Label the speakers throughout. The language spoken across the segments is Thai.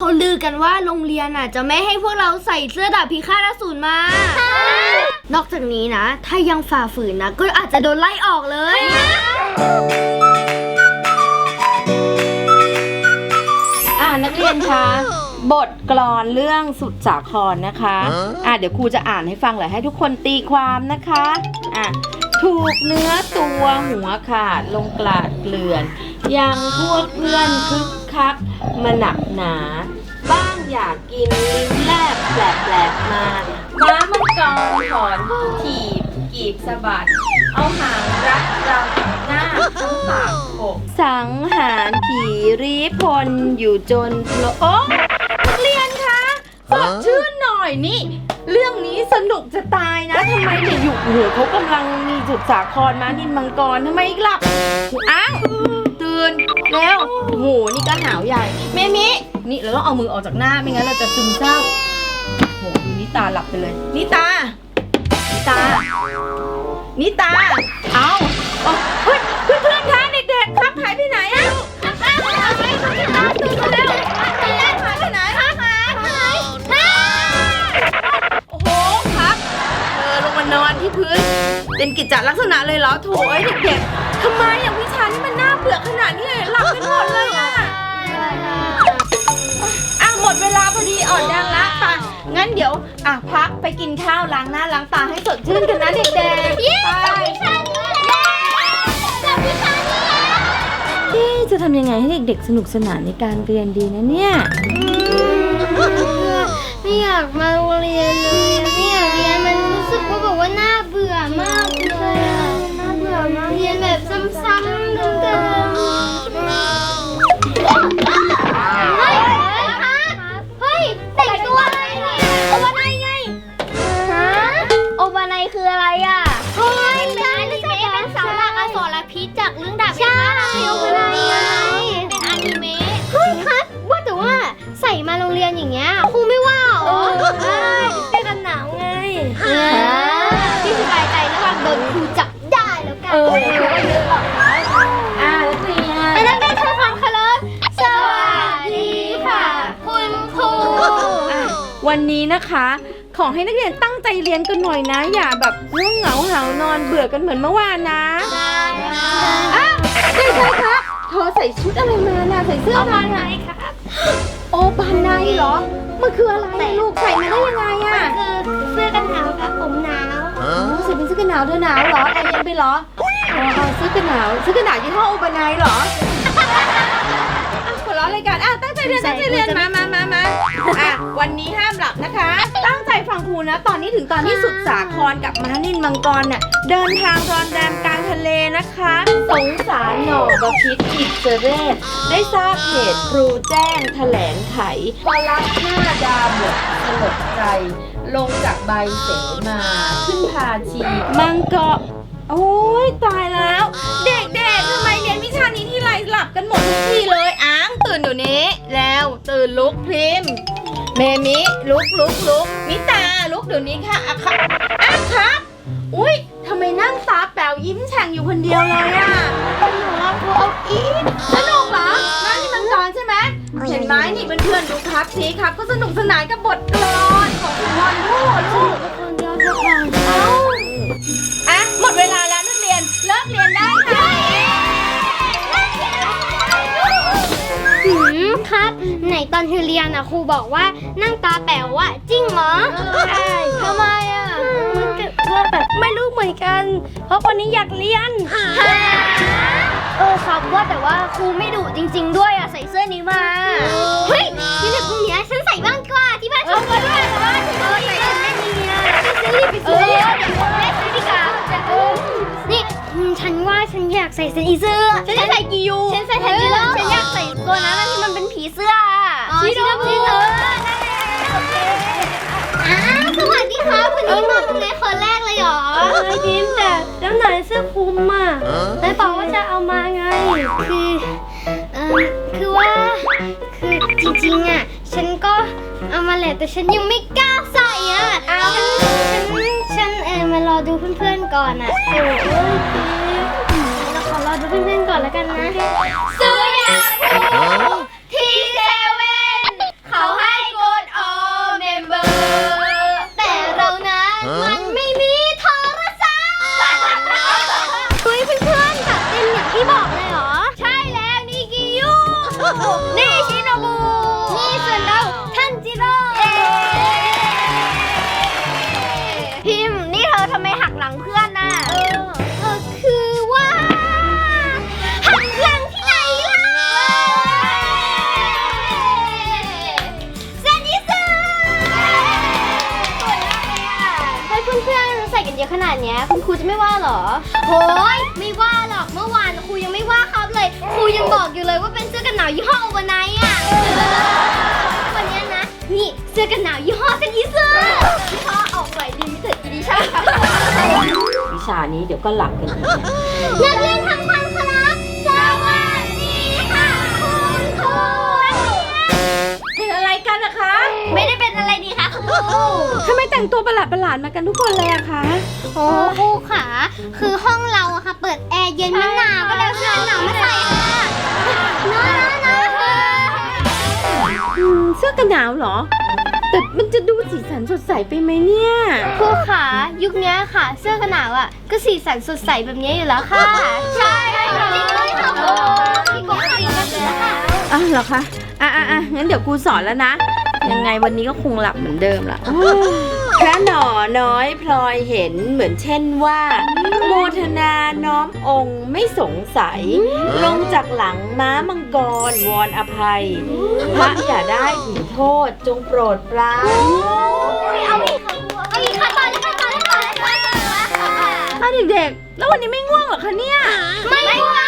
Speaker 1: เขาลือกันว่าโรงเรียนอะ จะไม่ให้พวกเราใส่เสื้อดาบพิฆาตอสูรมา นอกจากนี้นะ ถ้ายังฝ่าฝืนนะ ก็อาจจะโดนไล่ออกเลย
Speaker 2: อ่านักเรียนคะ บทกลอนเรื่องสุดสาครนะคะ อ่าเดี๋ยวครูจะอ่านให้ฟังเลยให้ทุกคนตีความนะคะ อะถูกเนื้อตัวหัวขาดลงกลาดเกลื่อน ยังพวกเพื่อนคึก คักมาหนักหนา บ้างอยากกินลิ้นแลบแปลกๆมาม้ามังกรถอนถีบกีบสะบัด เอาหางรัดราหน้าทั้งปากโขกสังหารผีรีพลอยู่จนโลโอ้นักเรียนคะสดชื่นหน่อยนี่ เรื่องนี้สนุกจะตายนะทำไมเนี่ยอยู่โอ้โหเขากำลังมีจุดสาครมานินมังกรทำไมหลับอ้าว แล้วโอ้โห นี่ก็หาวใหญ่ เมมิ นี่เราต้องเอามือออกจากหน้า ไม่งั้นเราจะซึมเศร้าโอ้โหดูนิตาหลับไปเลย นิตา นิตา นิตา เอาเอาเฮ้ยเพื่อนเพื่อนๆคะเด็กๆครับหายไปไหนอะครับหายไปไหนตื่นมาเร็วหายไปไหนคะค่ะโอ้โหคับเธอลงมานอนที่พื้น เป็นกิจจลักษณะเลยเหรอโถเอ้ยเด็กๆทำไมอย่างวิชานี่มันน่า อะพักไปกินข้าวล้างหน้าล้างตาให้สดชื่นกันนะเด็กๆไปเอ๊ะจะทำยังไงให้เด็กๆ สนุกสนานในการเรียนดีนะเนี่ย
Speaker 1: ไม่อยากมาโรง ที่สบายใจระหว่างโดนครูจับได้แล้วกัน
Speaker 2: เอออ่านักเรียน
Speaker 1: อันนั้นเป็นทำความเคารพสวัสดีค่ะ คุณครู
Speaker 2: อะวันนี้นะคะ ขอให้นักเรียนตั้งใจเรียนกันหน่อยนะ อย่าแบบง่วงเหงาหาวนอนเบื่อกันเหมือนเมื่อวานนะอะเด็กชายครับเธอใส่ชุดอะไรมาน่ะใส่เสื้ออะไรอะ
Speaker 1: ครับ
Speaker 2: โอ้ปานในเหรอ มันคืออะไรอะลูกใส่มาได้ยังไงอะ
Speaker 1: คือเสื้อกันหนาวครับผมหนาว
Speaker 2: อ๋อใส่เป็นเสื้อกันหนาวเธอหนาวเหรอแอร์เย็นไปเหรออ๋ออ๋อเสื้อกันหนาวเสื้อกันหนาวยี่ห้อโอบานายเหรออะหัวเราะรายการอะตั้งใจเรียนตั้งใจเรียนมามามามาอะวันนี้ห้ามหลับนะคะ ตั้งใจฟังครูนะ ตอนนี้ถึงตอนที่สุดสาครกับม้านินมังกรน่ะเดินทางรอนแรมกลางทะ เลนะคะ สงสารหน่อบพิษอิสเรศได้ทราบเหตุครูแจ้งแถลงไขพอรับหน้าดาบทสลดใจ ลงจากใบเสมาขึ้นพาชีมังกรโอ้ยตายแล้ว เด็กๆทำไมเรียนวิชานี้ที่ไรหลับกันหมดทุกทีเลยอ้างตื่นเดี๋ยวนี้ แล้วตื่นลุกพริมเมมิลุกลุกลุกมิตาลุกเดี๋ยวนี้ค่ะอะครับอะครับ อุ้ยทำไมนั่งตาแป๋วยิ้มแฉ่งอยู่คนเดียวเลยอะสนุกอะครูเอาอีกสนุกเหรอนั่นนี่มันกรใช่ไหมเห็นไหมนี่เพื่อนๆดูครับสิครับ ก็สนุกสนานกับบทกลอนของคุณวันพูดลูก
Speaker 1: คนเดียวจะผ่าน
Speaker 2: เอ้าอะหมดเวลาแล้วนักเรียนเลิกเรียนได้ค่ะ
Speaker 1: หืมครับ ไหนตอนเธอเรียนอะครูบอกว่านั่งตาแป๋วอะจริงเหรอใช่ทำไมอะ มันก็แบบไม่รู้เหมือนกัน เพราะคนนี้อยากเรียน เออครับว่าแต่ว่าครูไม่ดุจริง ๆ ด้วยอะใส่เสื้อนี้มา เฮ้ยนี่แต่พรุ่งนี้ฉันใส่บ้างดีกว่าที่บ้านฉันก็ด้วยแต่ว่าฉันก็ใส่ฉันไม่มีอะฉันรีบไปซื้อเดี๋ยวผมแม่ซื้อดีกว่านี่อืมฉันว่าฉันอยากใส่เซนอีเสื้อฉันจะใส่กิยูฉันใส่แทนจิโร่ฉันอยากใส่ตัวนั้นอะที่มันเป็นผีเสื้อชิโดชิโดอ้าวสวัสดีครับวันนี้มาโรงเรียนคนแรก เลยเหรอยิ้มแต่แล้วไหนเสื้อคลุมอะแล้วบอกว่าจะเอามาไง คือเออคือว่า คือจริงๆอะ ฉันก็เอามาแหละแต่ฉันยังไม่กล้าใส่อะฉันฉันฉันเออมารอดูเพื่อนๆก่อนอะโอ้ยเราขอรอดูเพื่อนๆก่อนแล้วกันนะซื้อยา เยอะขนาดเนี้ยคุณครูจะไม่ว่าเหรอโอ้ยไม่ว่าหรอกเมื่อวานครูยังไม่ว่าครับเลย ครูยังบอกอยู่เลยว่าเป็นเสื้อกันหนาวยี่ห้อโอเวอร์ไนท์อะวันเนี้ยนะ นี่เสื้อกันหนาวยี่ห้อเซนอีเซอร์ยี่ห้อออกใหม่ลิมิเต็ดอีดิชั่นค่ะ
Speaker 2: วิชานี้เดี๋ยวก็หลับกันอีกนะ
Speaker 1: นักเรียนทำความ
Speaker 2: ทำไมแต่งตัวประหลาดประหลาดๆมากันทุกคนเลยอะคะ
Speaker 1: โอ้ครูค่ะคือห้องเราอะค่ะ เปิดแอร์เย็นไม่หนาวก็เลยเสื้อหนาวมาใส่ค่ะเนาะเนาะเนาะ
Speaker 2: อืมเสื้อกันหนาวเหรอ แต่มันจะดูสีสันสดใสไปไหมเนี่ย
Speaker 1: ครูค่ะยุคเนี้ยค่ะ เสื้อกันหนาวอะก็สีสันสดใสแบบนี้อยู่แล้วค่ะ ใช่จริงด้วยค่ะครูพี่ปกติกันเลยค่ะ
Speaker 2: อะเหรอคะ อะอะอะงั้นเดี๋ยวครูสอนแล้วนะ ยังไงวันนี้ก็คงหลับเหมือนเดิมละพระหนอน้อยพลอยเห็นเหมือนเช่นว่าโมทนาน้อมองค์ไม่สงสัย ลงจากหลังม้ามังกรวอนอภัย พระอย่าได้ถึงโทษจงโปรดปราน
Speaker 1: เอาอีกค่ะครูเอาอีกค่ะต่อเลยค่ะต่อเลยต่อเลยค่ะ
Speaker 2: อะเด็กๆแล้ววันนี้ไม่ง่วงเหรอคะเนี่ย
Speaker 1: ไม่ว่าง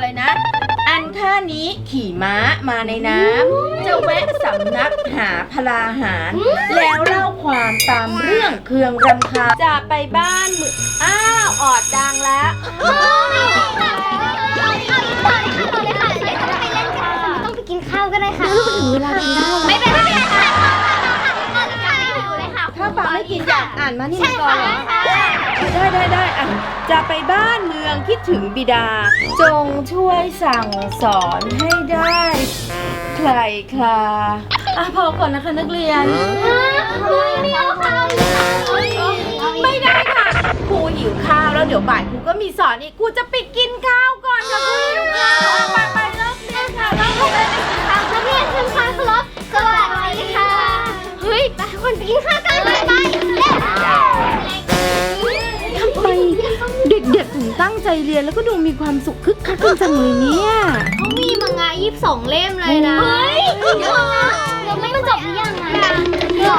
Speaker 1: เลย
Speaker 2: นะต่อเลยนะ อันท่านี้ขี่ม้ามาในน้ำจะแวะสำนักหาพลาหาร แล้วเล่าความตามเรื่องเครื่องรำคาญจะไปบ้านมืออ้าวออดดังแล้ว
Speaker 1: ต้องไปกินข้าวก็ได้ค่ะ
Speaker 2: ถึงเวลากินได้
Speaker 1: ไม่เป็นไม่เป็นค่ะไม่หิวเลยค่ะ
Speaker 2: ถ้าฟังไม่กินอยากอ่านมานี่
Speaker 1: ใช่
Speaker 2: ก่อนเหรอ
Speaker 1: ค่ะ
Speaker 2: ได้ได้ได้อะจะไปบ้านเมืองคิดถึงบิดา จงช่วยสั่งสอนให้ได้ ใครคลาอะพอก่อนนะคะนักเรียน
Speaker 1: ไม่เอาค่ะ
Speaker 2: ไม่ได้ค่ะครูหิวข้าวแล้วเดี๋ยวบ่ายครูก็มีสอนอีกครูจะไปกินข้าว ใจเรียนแล้วก็ดูมีความสุขคึกคักกันจังเลยเนี่ย
Speaker 1: เขามีมังงะยี่สิบสองเล่มเลยนะ เฮ้ยจริงเหรอเราไม่จบหรือยังอะหรอ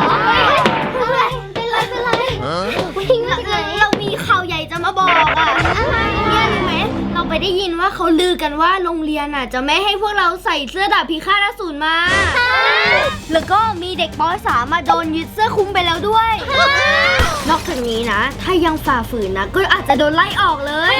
Speaker 1: เราไปได้ยินว่าเขาลือกันว่าโรงเรียนอะ จะไม่ให้พวกเราใส่เสื้อดาบพิฆาตอสูรมา แล้วก็มีเด็กป .3 มาโดนยึดเสื้อคลุมไปแล้วด้วย นอกจากนี้นะ ถ้ายังฝ่าฝืนนะ ก็อาจจะโดนไล่ออกเลย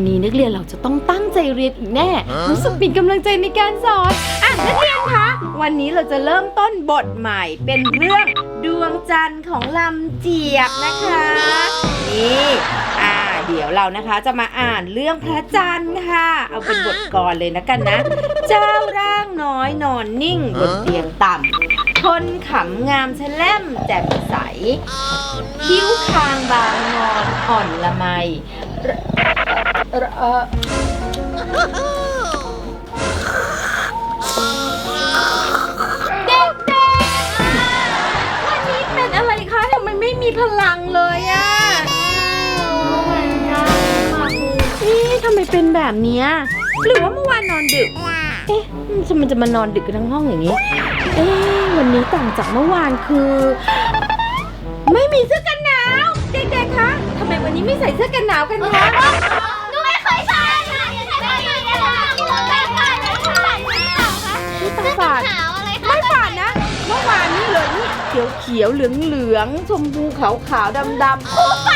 Speaker 1: นนี้นักเรียนเรา
Speaker 2: จะต้องตั้งใจเรียนอีกแน่ รู้สึกมีกำลังใจในการสอน อะนักเรียนคะ วันนี้เราจะเริ่มต้นบทใหม่เป็นเรื่องดวงจันทร์ของลำเจียบนะคะ นี่อ่าเดี๋ยวเรานะคะจะมาอ่านเรื่องพระจันทร์ค่ะ เอาเป็นบทกลเลยนะกันนะ เจ้าร่างน้อยนอนนิ่งบนเตียงต่ำคนขำงามแฉล่มแจ่มใสคิ้วคางบางงอนอ่อนละไม เอ่อเอ่อเด็กๆวันนี้เป็นอะไรคะทำไมไม่มีพลังเลยอะนี่ทำไมเป็นแบบเนี้ยหรือว่าเมื่อวานนอนดึก เอ๊ะมันจะมานอนดึกกันทั้งห้องอย่างนี้ เอ๊ะวันนี้ต่างจากเมื่อวานคือ ไม่มีเสื้อกันหนาว เด็กๆคะทำไมวันนี้ไม่ใส่เสื้อกันหนาวกันคะ
Speaker 1: เมื่อวา
Speaker 2: นนี่เลยนี่เขียวเขียวเหลืองเหลืองชมพูขาวขาวดำดำ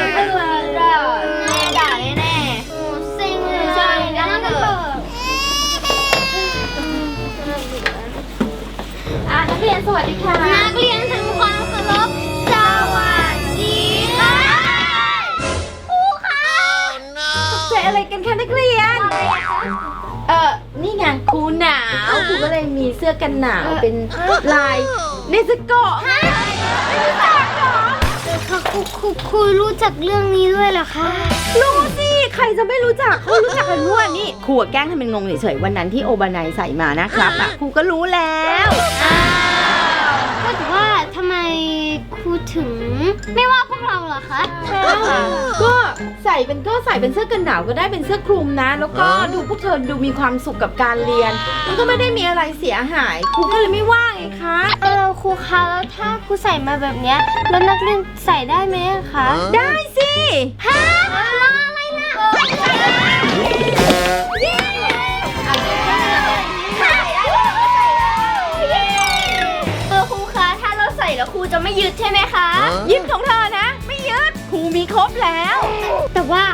Speaker 1: ล้วก็สวัสดี
Speaker 2: ค่ะ
Speaker 1: นักเรียนทำความเคารพสวัสดีค่ะครูคะ
Speaker 2: เจออะไรกันคะนักเรียน เออนี่ไงครูหนาวครูก็เลยมีเสื้อกันหนาวเป็นลายเนสโกะ
Speaker 1: ไม่รู้จักเหรอ ค่ะครูครูครูรู้จักเรื่องนี้ด้วยเหรอคะ
Speaker 2: รู้สิใครจะไม่รู้จักเขารู้จักกันทั่วนี่ครูอะแกล้งทำเป็นงงเฉยๆวันนั้นที่โอบานายใส่มานะครับอะครูก็รู้แล้ว
Speaker 1: อ้าวก็แต่ว่าทำไมครูถึง ไม่ว่าพวกเราเหรอคะ
Speaker 2: ก็ใส่เป็นก็ใส่เป็นเสื้อกันหนาวก็ได้เป็นเสื้อคลุมนะ แล้วก็ดูพวกเธอดูมีความสุขกับการเรียน มันก็ไม่ได้มีอะไรเสียหายครูก็เลยไม่ว่าไงคะ
Speaker 1: เออครูคะแล้วถ้าครูใส่มาแบบเนี้ยแล้วนักเรียนใส่ได้ไหมอะคะ
Speaker 2: ได้สิ
Speaker 1: ฮะรออะไรล่ะใส่ใส่ แล้วครูจะไม่ยึดใช่ไหมคะ
Speaker 2: ยึดของเธอนะ ไม่ยึดครูมีครบแล้ว
Speaker 1: แต่ว่า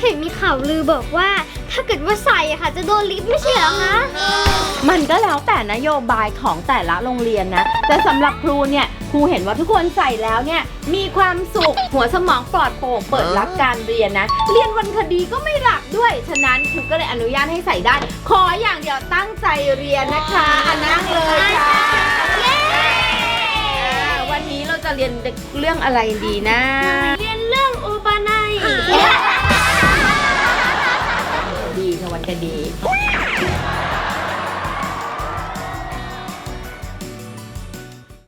Speaker 1: เห็นมีข่าวลือบอกว่า ถ้าเกิดว่าใส่อะค่ะ จะโดนลิฟต์ไม่ใช่เหรอคะ
Speaker 2: มันก็แล้วแต่นโยบายของแต่ละโรงเรียนนะ แต่สำหรับครูเนี่ยครูเห็นว่าทุกคนใส่แล้วเนี่ยมีความสุขหัวสมองปลอดโปร่งเปิดรับการเรียนนะ เรียนวันคดีก็ไม่หลับด้วย ฉะนั้นครูก็เลยอนุญาตให้ใส่ได้ ขออย่างเดียวตั้งใจเรียนนะคะอะนั่งเลยค่ะอ่าวันนี้เรา จะเรียนเรื่องอะไรดีนะ
Speaker 1: เรียนเรื่องอุบานัย
Speaker 2: ดีค่ะวันคดี